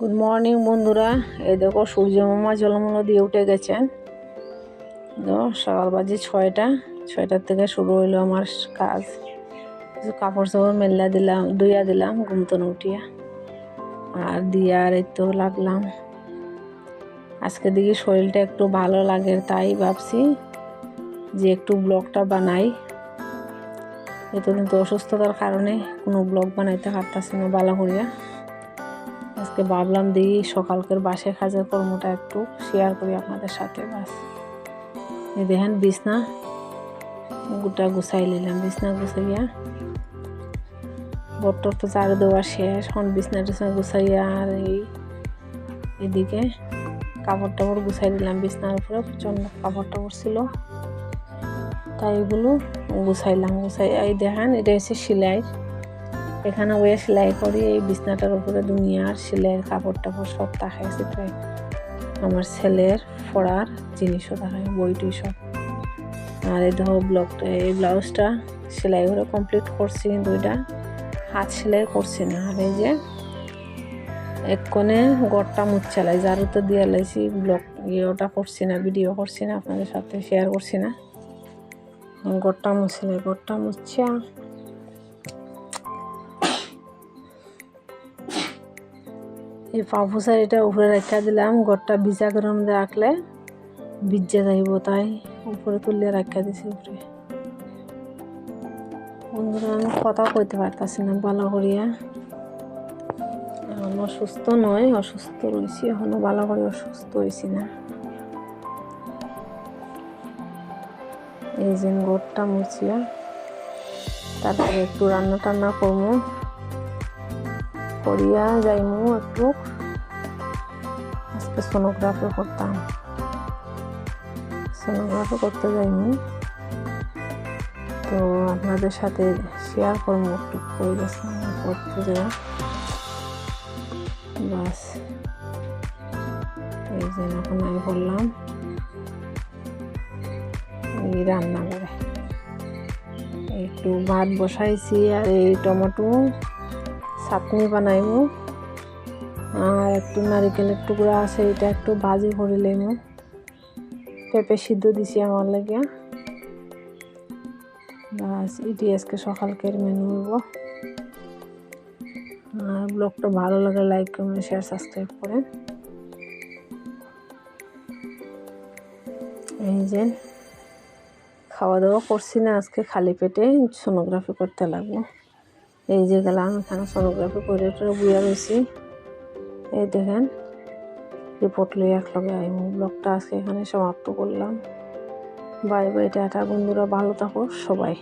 Good morning বন্ধুরা। এই দেখো, সূর্য মামা জলমলো দিয়ে উঠে গেছেন সকাল বাজে ছয়টা। ছয়টার থেকে শুরু হইল আমার কাজ। কাপড় চাপড় মেলা দিলাম, ধুইয়া দিলাম ঘুমতন উঠিয়া। আর দিয়ে আর তো লাগলাম। আজকে দিকে শরীরটা একটু ভালো লাগে, তাই ভাবছি যে একটু ব্লগটা বানাই। এতদিন তো অসুস্থতার কারণে কোনো ব্লগ বানাইতে পারতাছি না, ভালো করিয়া। আজকে ভাবলাম দিই সকালকের বাসে কাজের কর্মটা একটু শেয়ার করি আপনাদের সাথে বাস দেখেন বিছনা গোটা গুছাই নিলাম, বিছনা গুছাইয়া। বট্টর তো চার দেওয়া শেষ, এখন বিছনা টিছনা গুছাইয়া আর এই এদিকে কাপড় টাপড় গুছাই দিলাম বিছনার উপরে প্রচণ্ড কাপড় টাপড় ছিল। তাই এগুলো গুছাইলাম গুছাই এই দেখেন, এটা হচ্ছে সেলাই। এখানে ওয়ে সেলাই করি, এই বিছনাটার উপরে দুনিয়ার সেলাইয়ের কাপড় টাপড় সব দেখায় তাই আমার ছেলের পড়ার জিনিসও দেখায়, বইটই সব। আর এই দেখো ব্লকটা এই ব্লাউজটা সেলাই করে কমপ্লিট করছি কিন্তু ওইটা হাত সেলাই করছি না। আর এই যে এক কোণে গড়টা মুচ্ছালাই জারুতে দিয়ে লাইছি ব্লক ইয়ে ওটা করছি না, ভিডিও করছি না, আপনাদের সাথে শেয়ার করছি না। গড়টা মুছলে গড়টা মুছা এই পাপুসার এটা উপরে রেখা দিলাম গড়টা ভিজা গরম রাখলে ভিজে যাইব তাই উপরে তুলে রাখা দিছি উপরে। বন্ধুরা, আমি কথা কইতে পারতাছি না ভালো করিয়া। এখন অসুস্থ নয়, অসুস্থ রয়েছি, এখনও ভালো করে অসুস্থ হয়েছি না। এই যে গোড়টা মুছিয়া, তারপরে একটু রান্না টান্না করব। করিয়া যাইমু একটু। আজকে সোনোগ্রাফি করতাম। সোনোগ্রাফি করতে যাইমু। তো আপনাদের সাথে শেয়ার করব একটু করে করতে যাই বাস এই যে এখন আমি বললাম, এই রান্না করে একটু ভাত বসাইছি আর এই টমেটো। চাটনি বানাইমু আর একটু নারিকেলের টুকরা আছে, এটা একটু ভাজি করে লইমু পেঁপে সিদ্ধ দিছি আমার লাগে। বাস এটি আজকে সকালকের মেনু হইব। আর ব্লগটা ভালো লাগে লাইক কমেন্ট শেয়ার সাবস্ক্রাইব করেন এই যে, খাওয়া দাওয়া করছি না আজকে, খালি পেটে সোনোগ্রাফি করতে লাগবো। এই যে গেলাম, এখানে সোনোগ্রাফি করে বুয়া রয়েছি এই দেখেন রিপোর্ট লই একলগে আমি ব্লগটা আজকে এখানে সমাপ্ত করলাম। বাই বাই, টাটা বন্ধুরা, ভালো থাকো সবাই।